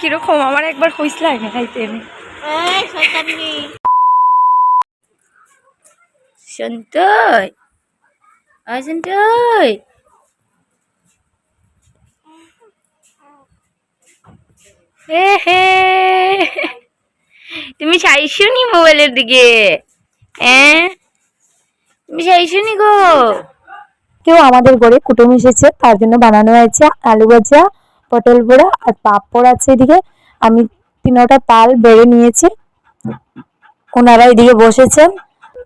কীরকম? আমার একবার কইসলাই না খাইতে আমি সন্তই আয় সন্তই হে হে। তুমি চাইছো নি মোবাইলের দিকে। হ্যাঁ তুমি চাইছো নি গো। কেউ আমাদের ঘরে কুটুম এসেছে তার জন্য বানানো হয়েছে আলু ভাজা। পটল বড়া আর পাঁপড় আছে এদিকে। আমি তিনটা তাল বেড়ে নিয়েছি। ওনারা এদিকে বসেছেন।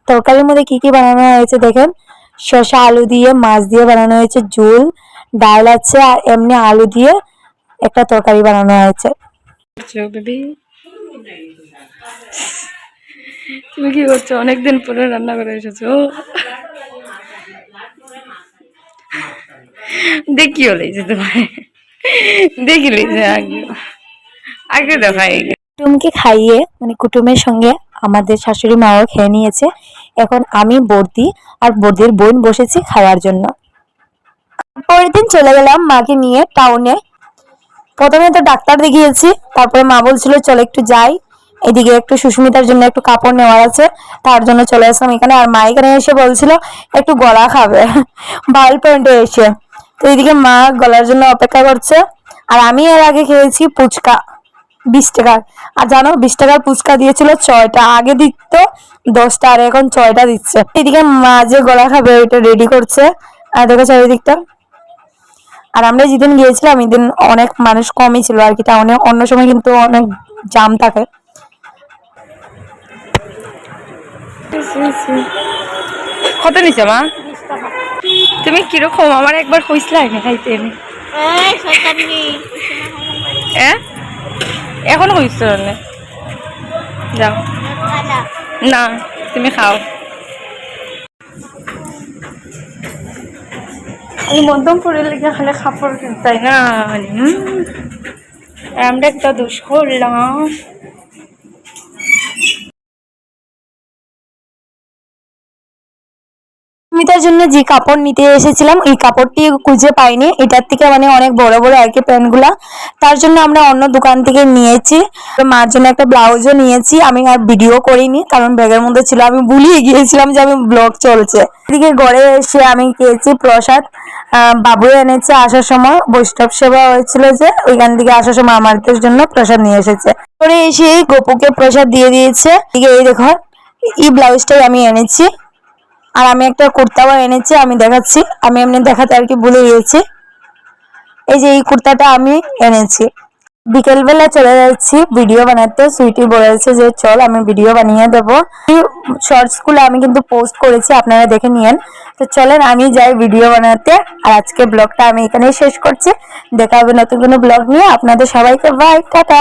তরকারির মধ্যে কি কি বানানো হয়েছে দেখেন? শসা, আলু দিয়ে, মাছ দিয়ে বানানো হয়েছে, ঝোল, ডাল আছে, আর এমনি আলু দিয়ে একটা তরকারি বানানো হয়েছে। তুমি কি করছ? অনেকদিন পরে রান্না করে এসেছ। দেখি হলেছে তোমার দেখি লইছে আগে। দেখাই কুটুমকে খাইয়ে মানে কুটুমের সঙ্গে আমাদের শাশুড়ি মাও খেয়ে নিয়েছে। এখন আমি বর্দি আর বর্দির বোন বসেছি খাওয়ার জন্য। পরের দিন চলে গেলাম মাকে নিয়ে টাউনে প্রথমে তো ডাক্তার দেখিয়েছি তারপরে মা বলছিল চলো একটু যাই। এদিকে একটু সুস্মিতার জন্য একটু কাপড় নেওয়ার আছে তার জন্য চলে আসলাম এখানে। আর মা এখানে এসে বলছিল একটু গলা খাবে। বাল পয়েন্টে এসে। তো এদিকে মা গলার জন্য অপেক্ষা করছে। আর আমি এর আগে খেয়েছি ফুচকা, বিশ টাকার। আর জানো, বিশ টাকার ফুচকা দিয়েছিল ছয়টা, আগে দিত দশটা, আর এখন ছয়টা দিচ্ছে। এদিকে মা যে গলা খাবে, ওইটা রেডি করছে। আর দেখো চারিদিকটা। আর আমরা যেদিন গিয়েছিলাম এদিন অনেক মানুষ কমই ছিল, আর কি, টাউনে অন্য সময় কিন্তু অনেক জাম থাকে। কত নিছে মা? তুমি কীরকম? আমার একবার কইসলাই না খাইতে আমি এখন না যাও। না তুমি খাও। আমি মধ্যমপুরের লেগে খালে খাপড় তাই না। আমরা একটা দোষ করলাম সুস্মিতার জন্য যে কাপড় নিতে এসেছিলাম, এই কাপড়টি খুঁজে পাইনি। এটার থেকে মানে অনেক বড় বড় আর কি প্যান্টগুলা। তার জন্য আমরা অন্য দোকান থেকে নিয়েছি। মার জন্য একটা ব্লাউজও নিয়েছি। আমি আর ভিডিও করিনি, কারণ ব্যাগের মধ্যে ছিল। আমি ভুলিয়ে গিয়েছিলাম যে আমি ব্লগ চলছে। এদিকে ঘরে এসে আমি খেয়েছি প্রসাদ। বাবু এনেছে আসার সময়। বৈষ্ণব সেবা হয়েছিল যে ওইখান থেকে আসার সময় আমাদের জন্য প্রসাদ নিয়ে এসেছে। পরে এসে গোপুকে প্রসাদ দিয়ে দিয়েছে। এই দেখো, এই ব্লাউজটাই আমি এনেছি। আর আমি একটা কুর্তাও এনেছি, আমি দেখাচ্ছি। আমি এমনি দেখাতে আর কি ভুলে গিয়েছি। এই যে এই কুর্তাটা আমি এনেছি। বিকেলবেলা চলে যাচ্ছি ভিডিও বানাতে, সুইটি বলেছে যে, চল আমি ভিডিও বানিয়ে দেবো। শর্টসগুলো আমি কিন্তু পোস্ট করেছি, আপনারা দেখে নিয়েন। তো চলেন, আমি যাই ভিডিও বানাতে। আর আজকে ব্লগটা আমি এখানেই শেষ করছি। দেখা হবে নতুন কোনো ব্লগ নিয়ে। আপনাদের সবাইকে বাই টাটা।